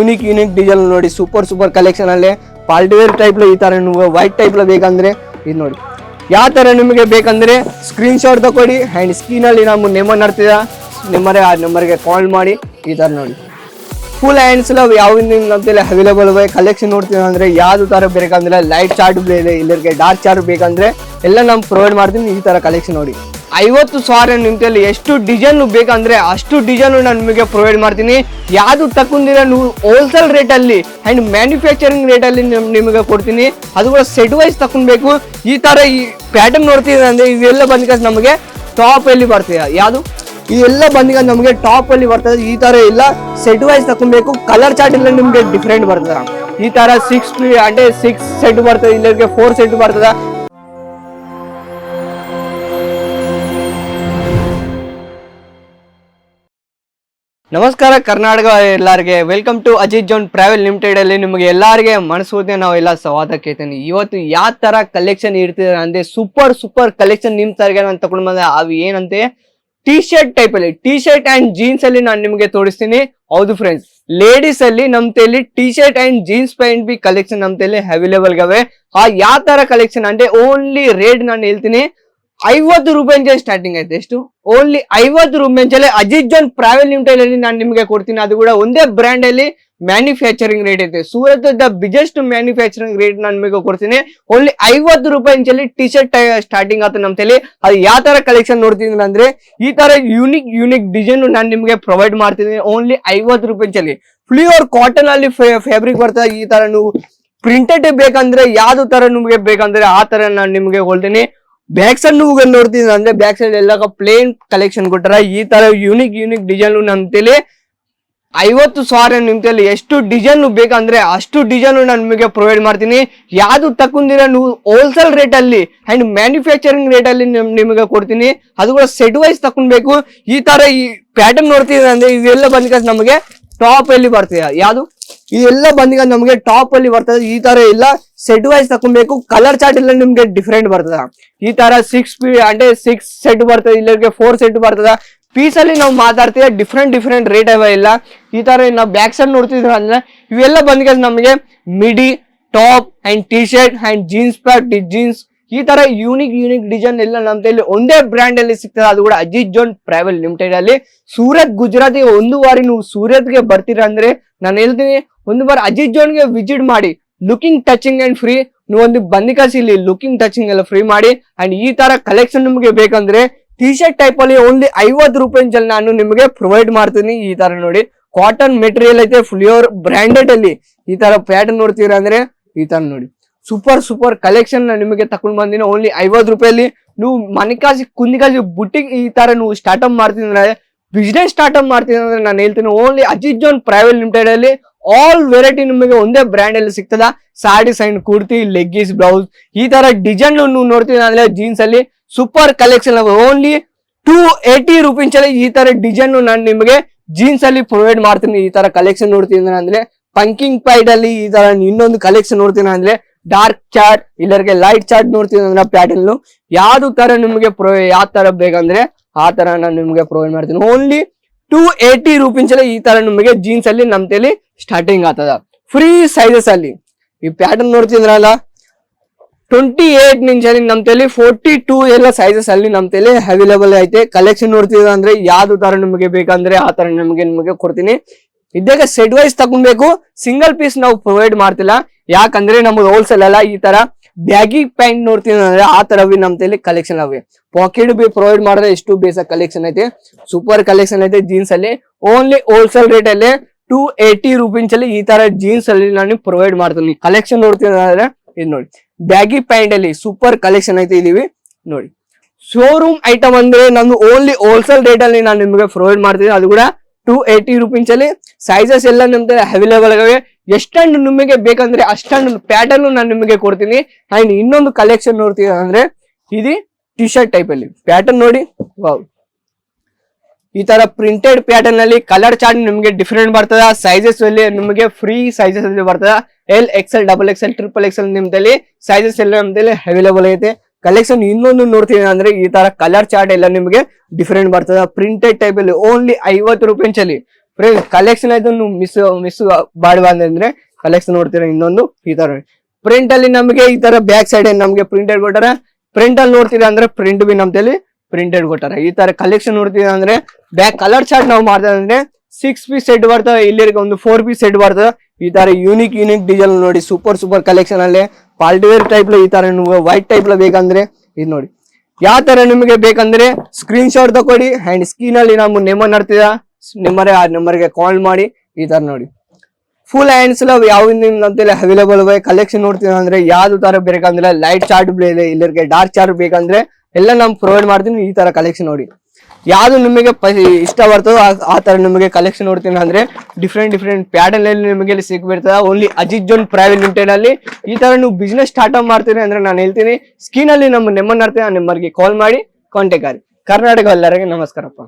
Unique unique design ನೋಡಿ super super collection ಅಲ್ಲಿ ಪಾಲ್ಟಿವೇರ್ type ಈ ತರ ವೈಟ್ ಟೈಪ್ ಬೇಕಂದ್ರೆ ಇದು ನೋಡಿ. ಯಾವ ತರ ನಿಮಗೆ ಬೇಕಂದ್ರೆ ಸ್ಕ್ರೀನ್ ಶಾಟ್ ತಗೊಳ್ಳಿ ಸ್ಕ್ರೀನ್ ಅಲ್ಲಿ ನಮ್ಮ ನೆಂಬರ್ ನಡ್ತಿದ ನಿಮ್ಮರೇ ಆ ನಂಬರ್ಗೆ ಕಾಲ್ ಮಾಡಿ ಈ ತರ ನೋಡಿ. ಫುಲ್ ಹ್ಯಾಂಡ್ಸ್ ಎಲ್ಲ ಯಾವ ನಮ್ಮಲ್ಲಿ ಅವೈಲೇಬಲ್ ಇದೆ ಕಲೆಕ್ಷನ್ ನೋಡ್ತೀವಿ ಅಂದ್ರೆ ಯಾವ ತರ ಬೇಕಂದ್ರೆ ಲೈಟ್ ಚಾರ್ಟ್ ಇದೆ, ಇಲ್ಲರಿಗೆ ಡಾರ್ಕ್ ಚಾರ್ಟ್ ಬೇಕಂದ್ರೆ ಎಲ್ಲ ನಾವು ಪ್ರೊವೈಡ್ ಮಾಡ್ತೀನಿ ಈ ತರ ಕಲೆಕ್ಷನ್ ನೋಡಿ. ಐವತ್ತು ಸಾವಿರ ನಿಮಿಷದಲ್ಲಿ ಎಷ್ಟು ಡಿಸೈನ್ ಬೇಕಂದ್ರೆ ಅಷ್ಟು ಡಿಸೈನ್ ನಾನು ನಿಮಗೆ ಪ್ರೊವೈಡ್ ಮಾಡ್ತೀನಿ. ಯಾವುದು ತಕ್ಕೊಂಡಿರ ನೀವು ಹೋಲ್ಸೇಲ್ ರೇಟಲ್ಲಿ ಆ್ಯಂಡ್ ಮ್ಯಾನುಫ್ಯಾಕ್ಚರಿಂಗ್ ರೇಟಲ್ಲಿ ನಿಮಗೆ ಕೊಡ್ತೀನಿ. ಅದು ಕೂಡ ಸೆಟ್ ವೈಸ್ ತಗೊಬೇಕು ಈ ಥರ ಈ ಪ್ಯಾಟರ್ನ್ ನೋಡ್ತೀವಿ ಅಂದರೆ ಇದೆಲ್ಲ ಬಂದ್ಕಾಸ್ ನಮಗೆ ಟಾಪಲ್ಲಿ ಬರ್ತೀಯ ಯಾವುದು? ಇದೆಲ್ಲ ಬಂದಿಗ ನಮಗೆ ಟಾಪಲ್ಲಿ ಬರ್ತದೆ. ಈ ಥರ ಎಲ್ಲ ಸೆಟ್ ವೈಸ್ ತಗೊಬೇಕು ಕಲರ್ ಚಾರ್ಟ್ ಎಲ್ಲ ನಿಮಗೆ ಡಿಫ್ರೆಂಟ್ ಬರ್ತದೆ. ಈ ಥರ ಸಿಕ್ಸ್ ಅಂದ್ರೆ ಸಿಕ್ಸ್ ಸೆಟ್ ಬರ್ತದೆ ಇಲ್ಲರಿಗೆ ಫೋರ್ ಸೆಟ್ ಬರ್ತದೆ. ನಮಸ್ಕಾರ, ಕರ್ನಾಟಕ ಎಲ್ಲರಿಗೆ. Welcome to Ajit zone travel limited ಅಲ್ಲಿ ನಿಮಗೆ ಎಲ್ಲರಿಗೆ ನಾವು ಎಲ್ಲ ಸವಾದ ಕೇಳ್ತೀನಿ. ಇವತ್ತು ಯಾವ ತರ ಕಲೆಕ್ಷನ್ ಇರ್ತಿದೆ ಅಂದ್ರೆ ಸೂಪರ್ ಸೂಪರ್ ಕಲೆಕ್ಷನ್ ನಿಮ್ ತರಗೆ ನಾನು ತಗೊಂಡ್ ಬಂದೆ. ಅವು ಏನಂತೆ? ಟಿ ಶರ್ಟ್ ಟೈಪ್ ಅಲ್ಲಿ. ಟಿ ಶರ್ಟ್ ಅಂಡ್ ಜೀನ್ಸ್ ಅಲ್ಲಿ ನಾನು ನಿಮಗೆ ತೋರಿಸ್ತೀನಿ. ಹೌದು ಫ್ರೆಂಡ್ಸ್ ಲೇಡೀಸ್ ಅಲ್ಲಿ ನಮ್ ತೇಲಿ T shirt and jeans pant B collection ನಮ್ ತೇಲಿ ಅವೈಲೇಬಲ್ ಗವೆ ಆ ಯಾವ ತರ ಕಲೆಕ್ಷನ್ ಅಂದ್ರೆ ಓನ್ಲಿ ರೇಟ್ ನಾನು ಹೇಳ್ತೀನಿ. ಐವತ್ತು ರೂಪಾಯಿ ಸ್ಟಾರ್ಟಿಂಗ್ ಐತೆ ಎಷ್ಟು? ಓನ್ಲಿ ಐವತ್ತು ರೂಪಾಯಿ ಅಜಿತ್ ಜೋನ್ ಪ್ರಾವೆಲ್ ಲಿಮಿಟೆಡ್ ಅಲ್ಲಿ ನಾನು ನಿಮಗೆ ಕೊಡ್ತೀನಿ. ಅದು ಕೂಡ ಒಂದೇ ಬ್ರ್ಯಾಂಡ್ ಅಲ್ಲಿ ಮ್ಯಾನುಫ್ಯಾಕ್ಚರಿಂಗ್ ರೇಟ್ ಐತೆ Surat the biggest manufacturing rate ನಾನು ನಿಮಗೆ ಕೊಡ್ತೀನಿ. ಓನ್ಲಿ ಐವತ್ತು ರೂಪಾಯಿ ಟಿ ಶರ್ಟ್ ಸ್ಟಾರ್ಟಿಂಗ್ ಆಯ್ತು ನಮ್ಮ ತಲೆ. ಅದು ಯಾವ ತರ ಕಲೆಕ್ಷನ್ ನೋಡ್ತೀನಿ ಅಂದ್ರೆ, ಈ ತರ ಯೂನಿಕ್ ಯೂನಿಕ್ ಡಿಸೈನ್ ನಾನು ನಿಮಗೆ ಪ್ರೊವೈಡ್ ಮಾಡ್ತೀನಿ ಓನ್ಲಿ ಐವತ್ತು ರೂಪಾಯಿ ಫ್ಲೂರ್ ಕಾಟನ್ ಅಲ್ಲಿ ಫ್ಯಾಬ್ರಿಕ್ ಬರ್ತದೆ, ಈ ತರ ನೀವು ಪ್ರಿಂಟೆಡ್ ಬೇಕಂದ್ರೆ, ಯಾವ್ದು ತರ ನಿಮಗೆ ಬೇಕಂದ್ರೆ, ಆ ತರ ನಾನು ನಿಮಗೆ ಹೇಳ್ತೀನಿ ಬ್ಯಾಕ್ ಸೈಡ್ ನೀವು ನೋಡ್ತೀನಿ ಅಂದ್ರೆ ಬ್ಯಾಕ್ ಸೈಡ್ ಎಲ್ಲ ಪ್ಲೇನ್ ಕಲೆಕ್ಷನ್ ಕೊಟ್ಟಾರ ಈ ತರ ಯೂನಿಕ್ ಯೂನಿಕ್ ಡಿಸೈನ್ ನಮ್ ಐವತ್ತು ಸಾವಿರ ನಿಮ್ತಲ್ಲಿ ಎಷ್ಟು ಡಿಸೈನ್ ಬೇಕಂದ್ರೆ ಅಷ್ಟು ಡಿಸೈನ್ ನಾನು ನಿಮಗೆ ಪ್ರೊವೈಡ್ ಮಾಡ್ತೀನಿ. ಯಾವ್ದು ತಕ್ಕೊಂಡಿರ ನೀವು ಹೋಲ್ಸೇಲ್ ರೇಟ್ ಅಲ್ಲಿ ಅಂಡ್ ಮ್ಯಾನುಫ್ಯಾಕ್ಚರಿಂಗ್ ರೇಟ್ ಅಲ್ಲಿ ನಿಮಗೆ ಕೊಡ್ತೀನಿ. ಅದು ಕೂಡ ಸೆಟ್ ವೈಸ್ ತಕೊಂಡ್ಬೇಕು ಈ ತರ ಈ ಪ್ಯಾಟರ್ನ್ ನೋಡ್ತಿದ್ರೆ ಅಂದ್ರೆ ಇದೆಲ್ಲ ಬಂದ ನಮಗೆ ಟಾಪ್ ಅಲ್ಲಿ ಬರ್ತದೆ ಯಾವ್ದು? ಇದೆಲ್ಲ ಬಂದಿಗ ನಮಗೆ ಟಾಪ್ ಅಲ್ಲಿ ಬರ್ತದೆ. ಈ ತರ ಇಲ್ಲ. ಸೆಟ್ ವೈಸ್ ತಕೊಬೇಕು ಕಲರ್ ಚಾರ್ಟ್ ಎಲ್ಲ ನಿಮ್ಗೆ ಡಿಫ್ರೆಂಟ್ ಬರ್ತದ. ಈ ತರ ಸಿಕ್ಸ್ ಪಿ ಅಂದ್ರೆ ಸಿಕ್ಸ್ ಸೆಟ್ ಬರ್ತದೆ. ಇಲ್ಲರಿಗೆ ಫೋರ್ ಸೆಟ್ ಬರ್ತದ. ಪೀಸ್ ಅಲ್ಲಿ ನಾವು ಮಾತಾಡ್ತೀವಿ. ಡಿಫ್ರೆಂಟ್ ಡಿಫ್ರೆಂಟ್ ರೇಟ್ ಅವ ಇಲ್ಲ. ಈ ತರ ನಾವು ಬ್ಯಾಕ್ ಸೈಡ್ ನೋಡ್ತಿದ್ರು ಅಂದ್ರೆ ಇವೆಲ್ಲ ಬಂದಿಗ ನಮಗೆ midi top and T shirt and jeans pant jeans ಈ ತರ ಯೂನಿಕ್ ಯೂನಿಕ್ ಡಿಸೈನ್ ಎಲ್ಲ ನಮ್ಮ ಒಂದೇ ಬ್ರ್ಯಾಂಡ್ ಅಲ್ಲಿ ಸಿಗ್ತದೆ. ಅದು ಕೂಡ ಅಜಿತ್ ಜೋನ್ ಟ್ರಾವೆಲ್ ಲಿಮಿಟೆಡ್ ಅಲ್ಲಿ. ಸೂರತ್ ಗುಜರಾತ್ ಒಂದು ಬಾರಿ ನೀವು ಸೂರತ್ಗೆ ಬರ್ತೀರಾ ಅಂದ್ರೆ ನಾನು ಹೇಳ್ತೀನಿ, ಒಂದು ಬಾರಿ ಅಜಿತ್ ಜೋನ್ಗೆ ವಿಸಿಟ್ ಮಾಡಿ ಲುಕಿಂಗ್ ಟಚಿಂಗ್ ಅಂಡ್ ಫ್ರೀ ನೀವು ಒಂದು ಬಂದಿಕಾಸಿ ಇಲ್ಲಿ ಲುಕಿಂಗ್ ಟಚಿಂಗ್ ಎಲ್ಲ ಫ್ರೀ ಮಾಡಿ. ಅಂಡ್ ಈ ತರ ಕಲೆಕ್ಷನ್ ನಿಮಗೆ ಬೇಕಂದ್ರೆ ಟಿ ಶರ್ಟ್ ಟೈಪ್ ಅಲ್ಲಿ ಓನ್ಲಿ ಐವತ್ತು ರೂಪಾಯಿ ನಾನು ನಿಮಗೆ ಪ್ರೊವೈಡ್ ಮಾಡ್ತೀನಿ ಈ ತರ ನೋಡಿ. ಕಾಟನ್ ಮೆಟೀರಿಯಲ್ ಐತೆ ಫ್ಲಿಯೋರ್ ಬ್ರ್ಯಾಂಡೆಡ್ ಅಲ್ಲಿ ಈ ತರ ಪ್ಯಾಟರ್ನ್ ನೋಡ್ತೀರಾ ಅಂದ್ರೆ ಈ ತರ ನೋಡಿ. ಸೂಪರ್ ಸೂಪರ್ ಕಲೆಕ್ಷನ್ ನಿಮಗೆ ತಕೊಂಡ್ ಬಂದಿನ. ಓನ್ಲಿ ಐವತ್ತು ರೂಪಾಯಲ್ಲಿ ನೀವು ಮನಿಕಾಸಿ ಕುಂದಿಕಾಜಿ ಬುಟ್ಟಿಗೆ ಈ ತರ ನೀವು ಸ್ಟಾರ್ಟಪ್ ಮಾಡ್ತೀನಿ ಅಂದ್ರೆ ಬಿಸ್ನೆಸ್ ಸ್ಟಾರ್ಟ್ಅಪ್ ಮಾಡ್ತೀನಿ ಅಂದ್ರೆ ನಾನು ಹೇಳ್ತೀನಿ only Ajith zone private limited ಅಲ್ಲಿ ಆಲ್ ವೆರೈಟಿ ನಿಮಗೆ ಒಂದೇ ಬ್ರ್ಯಾಂಡ್ ಅಲ್ಲಿ ಸಿಗ್ತದ. ಸಾರೀಸ್ ಸೈನ್ ಕುರ್ತಿ ಲೆಗ್ಗಿಸ್ ಬ್ಲೌಸ್ ಈ ತರ ಡಿಸೈನ್ ನೀವು ನೋಡ್ತೀನಿ ಅಂದ್ರೆ ಜೀನ್ಸ್ ಅಲ್ಲಿ super collection only two eighty rupees ಅಲ್ಲಿ ಈ ತರ ಡಿಸೈನ್ ನಾನು ನಿಮಗೆ ಜೀನ್ಸ್ ಅಲ್ಲಿ ಪ್ರೊವೈಡ್ ಮಾಡ್ತೀನಿ. ಈ ತರ ಕಲೆಕ್ಷನ್ ನೋಡ್ತೀನಿ ಅಂದ್ರೆ ಪಂಕಿಂಗ್ ಪೈಡ್ ಅಲ್ಲಿ ಈ ತರ ಇನ್ನೊಂದು ಕಲೆಕ್ಷನ್ ನೋಡ್ತೀನಿ ಅಂದ್ರೆ ಡಾರ್ಕ್ ಚಾರ್ಟ್ ಇಲ್ಲರಿಗೆ ಲೈಟ್ ಚಾರ್ಟ್ ನೋಡ್ತೀನಿ ಪ್ಯಾಟರ್ನ್ ಯಾವ್ದು ತರ ನಿಮ್ಗೆ ಪ್ರೊ ಯಾವ ತರ ಬೇಕಂದ್ರೆ ಆ ತರ ನಾನು ನಿಮ್ಗೆ ಪ್ರೊವೈಡ್ ಮಾಡ್ತೀನಿ. ಓನ್ಲಿ ಟೂ ಏಯ್ಟಿ ರುಪೀಸ್ ಅಲ್ಲಿ ಈ ತರ ನಿಮಗೆ ಜೀನ್ಸ್ ಅಲ್ಲಿ ನಮ್ ತೇಲಿ ಸ್ಟಾರ್ಟಿಂಗ್ ಆಗ್ತದ. ಫ್ರೀ ಸೈಜಸ್ ಅಲ್ಲಿ. ಈ ಪ್ಯಾಟರ್ನ್ ನೋಡ್ತಿದ್ರಲ್ಲ? ಟ್ವೆಂಟಿ ಏಟ್ ನಮ್ ತಲೆ ಫೋರ್ಟಿ ಟೂ ಎಲ್ಲ ಸೈಜಸ್ ಅಲ್ಲಿ ನಮ್ ತಲೆ ಅವೈಲೇಬಲ್ ಐತೆ. ಕಲೆಕ್ಷನ್ ನೋಡ್ತಿದ್ರೆ ಅಂದ್ರೆ ಯಾವ್ದು ತರ ನಿಮಗೆ ಬೇಕಂದ್ರೆ ಆ ತರ ನಿಮಗೆ ನಿಮಗೆ ಕೊಡ್ತೀನಿ. ಇದ್ದಾಗ ಸೆಟ್ ವೈಸ್ ತಗೊಬೇಕು ಸಿಂಗಲ್ ಪೀಸ್ ನಾವು ಪ್ರೊವೈಡ್ ಮಾಡ್ತಿಲ್ಲ. ಯಾಕಂದ್ರೆ ನಮಗೆ ಹೋಲ್ಸೇಲ್ ಅಲ್ಲ, ಈ ತರ ಬ್ಯಾಗಿ ಪ್ಯಾಂಟ್ ನೋಡ್ತೀನಿ ಅಂದ್ರೆ ಆ ತರ ಬಿ ನಮ್ ತಲೆ ಕಲೆಕ್ಷನ್ ಅವೆ. ಪಾಕೆಟ್ ಬಿ ಪ್ರೊವೈಡ್ ಮಾಡಿದ್ರೆ ಎಷ್ಟು ಬೇಸ ಕಲೆಕ್ಷನ್ ಐತೆ. ಸೂಪರ್ ಕಲೆಕ್ಷನ್ ಐತೆ ಜೀನ್ಸ್ ಅಲ್ಲಿ. ಓನ್ಲಿ ಹೋಲ್ಸೇಲ್ ರೇಟ್ ಅಲ್ಲಿ ಟೂ ಏಯ್ಟಿ ರುಪೀಸ್ ಅಲ್ಲಿ ಈ ತರ ಜೀನ್ಸ್ ಅಲ್ಲಿ ನಾನು ಪ್ರೊವೈಡ್ ಮಾಡ್ತೀನಿ. ಕಲೆಕ್ಷನ್ ನೋಡ್ತೀನಿ ಅಂದ್ರೆ ಇದು ನೋಡಿ. ಬ್ಯಾಗಿ ಪ್ಯಾಂಟ್ ಅಲ್ಲಿ ಸೂಪರ್ ಕಲೆಕ್ಷನ್ ಐತೆ ಇದೀವಿ. ನೋಡಿ. ಶೋರೂಮ್ ಐಟಮ್ ಅಂದ್ರೆ ನಾನು ಓನ್ಲಿ ಹೋಲ್ಸೇಲ್ ರೇಟ್ ಅಲ್ಲಿ ನಾನು ನಿಮಗೆ ಪ್ರೊವೈಡ್ ಮಾಡ್ತೀನಿ. ಅದು ಕೂಡ ಟೂ ಏಯ್ಟಿ ರುಪೀಸ್ ಅಲ್ಲಿ ಸೈಜಸ್ ಎಲ್ಲ ನಮ್ದು ಅವೈಲೇಬಲ್ ಆಗವೆ. ಎಷ್ಟೊಂದು ನಿಮಗೆ ಬೇಕಂದ್ರೆ ಅಷ್ಟೊಂದು ಪ್ಯಾಟರ್ನ್ ನಾನು ನಿಮಗೆ ಕೊಡ್ತೀನಿ. ಅಂಡ್ ಇನ್ನೊಂದು ಕಲೆಕ್ಷನ್ ನೋಡ್ತೀವಿ ಅಂದ್ರೆ ಇದು ಟಿ ಶರ್ಟ್ ಟೈಪ್ ಅಲ್ಲಿ. ಪ್ಯಾಟರ್ನ್ ನೋಡಿ. ವಾವ್ ಈ ತರ ಪ್ರಿಂಟೆಡ್ ಪ್ಯಾಟರ್ನ್ ಅಲ್ಲಿ ಕಲರ್ ಚಾರ್ಟ್ ನಿಮಗೆ ಡಿಫ್ರೆಂಟ್ ಬರ್ತದ. ಸೈಜಸ್ ಅಲ್ಲಿ ನಿಮಗೆ ಫ್ರೀ ಸೈಜಸ್ ಅಲ್ಲಿ ಬರ್ತದ. L XL double L triple XL ನಿಮ್ದಲ್ಲಿ sizes ಎಲ್ಲ ನಮ್ದಲ್ಲಿ ಅವೈಲೇಬಲ್ ಐತೆ ಕಲೆಕ್ಷನ್ ಇನ್ನೊಂದು ನೋಡ್ತೀನಿ ಅಂದ್ರೆ ಈ ತರ ಕಲರ್ ಚಾರ್ಟ್ ಎಲ್ಲ ನಿಮಗೆ ಡಿಫ್ರೆಂಟ್ ಬರ್ತದೆ. ಪ್ರಿಂಟೆಡ್ ಟೈಪ್ ಅಲ್ಲಿ ಓನ್ಲಿ ಐವತ್ತು ರೂಪಾಯಿ ಚಲಿ ಫ್ರೆಂಡ್ ಕಲೆಕ್ಷನ್ ಇದನ್ನು ಮಿಸ್ ಮಿಸ್ ಬಾಡ್ವ ಅಂದ್ರೆ ಕಲೆಕ್ಷನ್ ನೋಡ್ತೀರ ಇನ್ನೊಂದು ಈ ತರ. ಪ್ರಿಂಟ್ ಅಲ್ಲಿ ನಮಗೆ ಈ ತರ ಬ್ಯಾಕ್ ಸೈಡ್ ನಮಗೆ ಪ್ರಿಂಟೆಡ್ ಕೊಟ್ಟಾರ. ಪ್ರಿಂಟ್ ಅಲ್ಲಿ ನೋಡ್ತೀರಾ ಅಂದ್ರೆ ಪ್ರಿಂಟ್ ಬಿ ನಮ್ದಲ್ಲಿ ಪ್ರಿಂಟೆಡ್ ಕೊಟ್ಟಾರ. ಈ ತರ ಕಲೆಕ್ಷನ್ ನೋಡ್ತೀರಾ ಅಂದ್ರೆ ಬ್ಯಾಕ್ ಕಲರ್ ಚಾರ್ಟ್ ನಾವು ಮಾಡ್ತಾ ಅಂದ್ರೆ ಸಿಕ್ಸ್ ಪೀಸ್ ಸೆಟ್ ಬರ್ತದೆ ಇಲ್ಲಿ ಒಂದು ಫೋರ್ ಪೀಸ್ ಸೆಟ್ ಬರ್ತದೆ. ಈ ತರ ಯೂನಿಕ್ ಯೂನಿಕ್ ಡಿಸೈನ್ ನೋಡಿ ಸೂಪರ್ ಸೂಪರ್ ಕಲೆಕ್ಷನ್ ಅಲ್ಲಿ ಪಾಲ್ಟಿವೇರ್ ಟೈಪ್ ಈ ತರ ನಿಮ್ಗೆ ವೈಟ್ ಟೈಪ್ ಬೇಕಂದ್ರೆ, ಇದು ನೋಡಿ. ಯಾವ ತರ ನಿಮಗೆ ಬೇಕಂದ್ರೆ ಸ್ಕ್ರೀನ್ ಶಾಟ್ ತಗೊಳ್ಳಿ ಅಂಡ್ ಸ್ಕ್ರೀನ್ ಅಲ್ಲಿ ನಾವು ನೆಂಬರ್ ನಡ್ತಿದ. ನೆಂಬರ್ ಆ ನಂಬರ್ಗೆ ಕಾಲ್ ಮಾಡಿ, ಈ ತರ ನೋಡಿ. ಫುಲ್ ಹ್ಯಾಂಡ್ಸ್ ಎಲ್ಲ ಯಾವ ಅಂತೇಳಿ ಅವೈಲೇಬಲ್ ಇವೆ ಕಲೆಕ್ಷನ್ ನೋಡ್ತೀನಿ ಅಂದ್ರೆ ಯಾವ್ದು ತರ ಬೇಕಂದ್ರೆ ಲೈಟ್ ಚಾರ್ಟ್ ಇಲ್ಲರಿಗೆ ಡಾರ್ಕ್ ಚಾರ್ಟ್ ಬೇಕಂದ್ರೆ, ಎಲ್ಲ ನಾವು ಪ್ರೊವೈಡ್ ಮಾಡ್ತೀನಿ, ಈ ತರ ಕಲೆಕ್ಷನ್ ನೋಡಿ. ಯಾವ್ದು ನಿಮಗೆ ಇಷ್ಟ ಬರ್ತದೋ ಆ- ಥರ ನಿಮಗೆ ಕಲೆಕ್ಷನ್ ನೋಡ್ತೀನಿ ಅಂದರೆ ಡಿಫ್ರೆಂಟ್ ಡಿಫ್ರೆಂಟ್ ಪ್ಯಾಟರ್ನಲ್ಲಿ ನಿಮಗೆ ಇಲ್ಲಿ ಸಿಗ್ಬಿಡ್ತದೆ. Only Ajith zone private limited ಅಲ್ಲಿ ಈ ತರ ನೀವು ಬಿಸ್ನೆಸ್ ಸ್ಟಾರ್ಟ್ ಅಪ್ ಮಾಡ್ತೀರಿ ಅಂದ್ರೆ ನಾನು ಹೇಳ್ತೀನಿ ಸ್ಕೀನಲ್ಲಿ ನಮ್ಮ ನೆಮ್ಮನ್ ನಡ್ತೀನಿ ಆ ನಂಬರ್ಗೆ ಕಾಲ್ ಮಾಡಿ ಕಾಂಟ್ಯಾಕ್ಟ್ ಆಗಿ ಕರ್ನಾಟಕ ಎಲ್ಲರಿಗೆ ನಮಸ್ಕಾರಪ್ಪ.